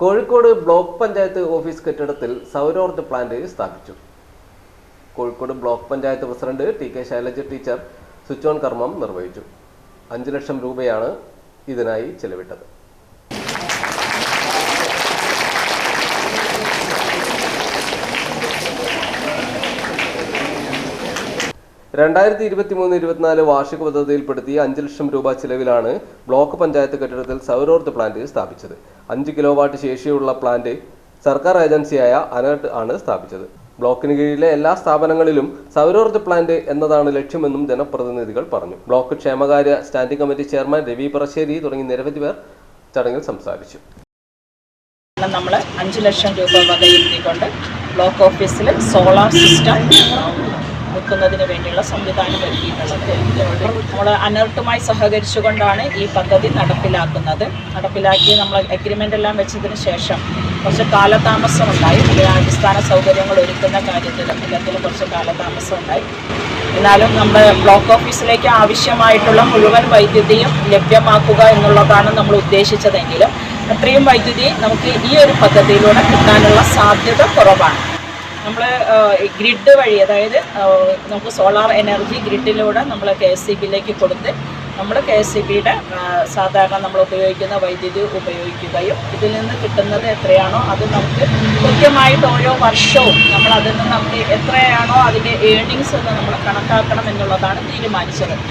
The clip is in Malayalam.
കോഴിക്കോട് ബ്ലോക്ക് പഞ്ചായത്ത് ഓഫീസ് കെട്ടിടത്തിൽ സൗരോർജ പ്ലാന്റ് സ്ഥാപിച്ചു. Kozhikode block panchayat president T K Shailaja teacher switch on കർമ്മം നിർവഹിച്ചു. അഞ്ചു ലക്ഷം രൂപയാണ് ഇതിനായി ചെലവിട്ടത്. രണ്ടായിരത്തി ഇരുപത്തി മൂന്ന് ഇരുപത്തിനാല് വാർഷിക പദ്ധതിയിൽപ്പെടുത്തിയ അഞ്ച് ലക്ഷം രൂപ ചിലവിലാണ് ബ്ലോക്ക് പഞ്ചായത്ത് കെട്ടിടത്തിൽ സൗരോർജ പ്ലാന്റ് സ്ഥാപിച്ചത്. അഞ്ച് കിലോ വാട്ട് ശേഷിയുള്ള പ്ലാന്റ് സർക്കാർ ഏജൻസിയായ അനർട്ട് ആണ് സ്ഥാപിച്ചത്. ബ്ലോക്കിന് കീഴിലെ എല്ലാ സ്ഥാപനങ്ങളിലും സൗരോർജ പ്ലാന്റ് എന്നതാണ് ലക്ഷ്യമെന്നും ജനപ്രതിനിധികൾ പറഞ്ഞു. ബ്ലോക്ക് ക്ഷേമകാര്യ standing committee chairman Ravi Parassery തുടങ്ങി നിരവധി പേർ ചടങ്ങിൽ സംസാരിച്ചു. നമ്മൾ അഞ്ച് ലക്ഷം രൂപ വകയിരുത്തിക്കൊണ്ട് ബ്ലോക്ക് ഓഫീസിൽ സോളാർ സിസ്റ്റം വെക്കുന്നതിന് വേണ്ടിയുള്ള സംവിധാനം ഒരുക്കിയിട്ടുള്ളത്. നമ്മൾ അനർട്ടുമായി സഹകരിച്ചുകൊണ്ടാണ് ഈ പദ്ധതി നടപ്പിലാക്കുന്നത്. നടപ്പിലാക്കി നമ്മൾ അഗ്രിമെന്റ് എല്ലാം വെച്ചതിന് ശേഷം കുറച്ച് കാലതാമസം ഉണ്ടായി അടിസ്ഥാന സൗകര്യങ്ങൾ ഒരുക്കുന്ന കാര്യത്തിൽ എല്ലാത്തിലും കുറച്ച് കാലതാമസം ഉണ്ടായി എന്നാലും നമ്മുടെ ബ്ലോക്ക് ഓഫീസിലേക്ക് ആവശ്യമായിട്ടുള്ള മുഴുവൻ വൈദ്യുതിയും ലഭ്യമാക്കുക എന്നുള്ളതാണ് നമ്മൾ ഉദ്ദേശിച്ചതെങ്കിലും അത്രയും വൈദ്യുതി നമുക്ക് ഈ ഒരു പദ്ധതിയിലൂടെ കിട്ടാനുള്ള സാധ്യത കുറവാണ്. നമ്മൾ ഗ്രിഡ് വഴി അതായത് നമുക്ക് സോളാർ എനർജി ഗ്രിഡിലൂടെ നമ്മൾ കെ എസ് സി ബിയിലേക്ക് കൊടുത്ത് നമ്മൾ കെ എസ് സി ബിയുടെ സാധാരണ നമ്മൾ ഉപയോഗിക്കുന്ന വൈദ്യുതി ഉപയോഗിക്കുകയും ഇതിൽ നിന്ന് കിട്ടുന്നത് എത്രയാണോ അത് നമുക്ക് കൃത്യമായിട്ട് ഓരോ വർഷവും നമ്മൾ അതിൽ നിന്ന് നമുക്ക് എത്രയാണോ അതിന്റെ ഏണിങ്സ് എന്ന് നമ്മൾ കണക്കാക്കണം എന്നുള്ളതാണ് തീരുമാനിച്ചത്.